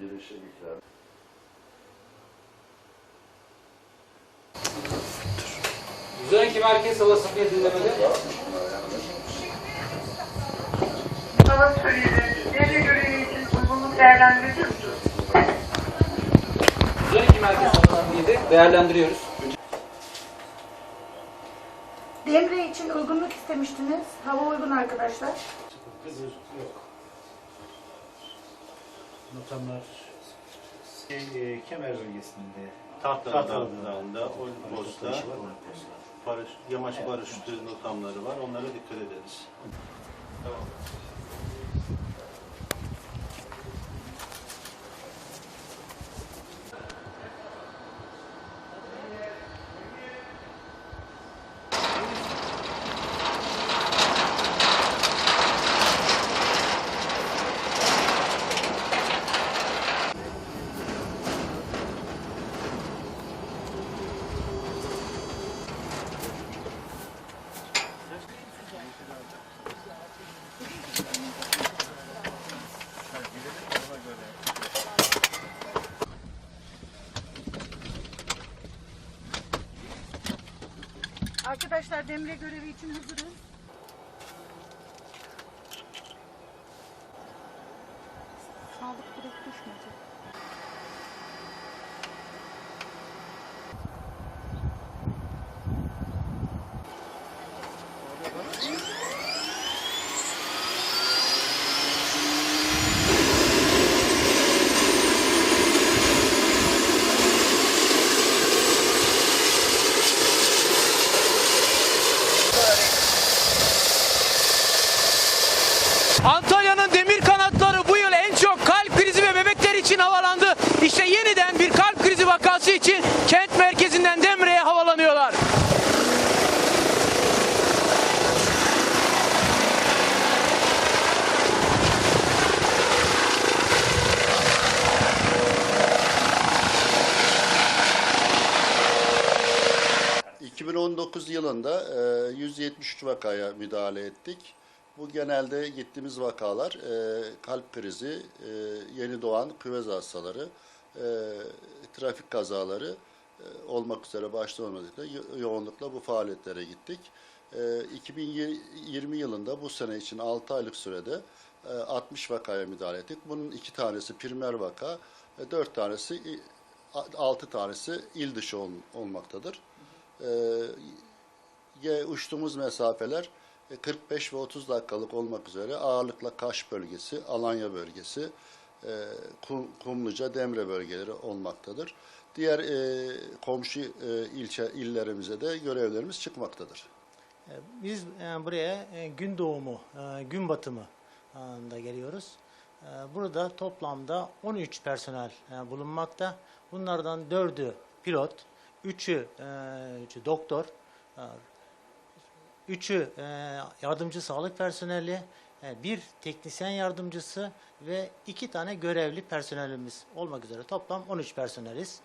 Girişim ikram. Düzenki merkez havasını bir dinlemede. Hava söyleyelim. Nereye göre eğitim uzunluk değerlendirecek misiniz? Düzenki merkez yedi. Değerlendiriyoruz. Demre için uygunluk istemiştiniz. Hava uygun arkadaşlar. Yok. Notamlar şey, e, kemer bölgesinde Tahta Tahtalı. Dağı'nda, Olimpos'ta paraş, yamaç paraşütü notamları var. Onlara dikkat ederiz. Tamam. Arkadaşlar demre görevi için hazırız. Sağlık direkt düşmeyecek. Antalya'nın demir kanatları bu yıl en çok kalp krizi ve bebekler için havalandı. İşte yeniden bir kalp vakası için kent merkezinden Demre'ye havalanıyorlar. Ee, 2019 yılında e, 173 vakaya müdahale ettik. Bu genelde gittiğimiz vakalar e, kalp krizi, e, yeni doğan küvez hastaları, e, trafik kazaları e, olmak üzere başta üzere yo- yoğunlukla bu faaliyetlere gittik. E, 2020 yılında bu sene için 6 aylık sürede e, 60 vakaya müdahale ettik. Bunun iki tanesi primer vaka, 4 tanesi, 6 tanesi il dışı ol- olmaktadır. Ye- uçtuğumuz mesafeler e, 45 ve 30 dakikalık olmak üzere ağırlıkla Kaş bölgesi, Alanya bölgesi, e, Kumluca, Demre bölgeleri olmaktadır. Diğer e, komşu e, ilçe illerimize de görevlerimiz çıkmaktadır. E, Biz e, buraya e, gün doğumu, e, gün batımı e, da geliyoruz. E, Burada toplamda 13 personel e, bulunmakta. Bunlardan 4'ü pilot, 3'ü e, doktor, e, 3'ü e, yardımcı sağlık personeli, e, bir teknisyen yardımcısı ve iki tane görevli personelimiz olmak üzere toplam 13 personeliz.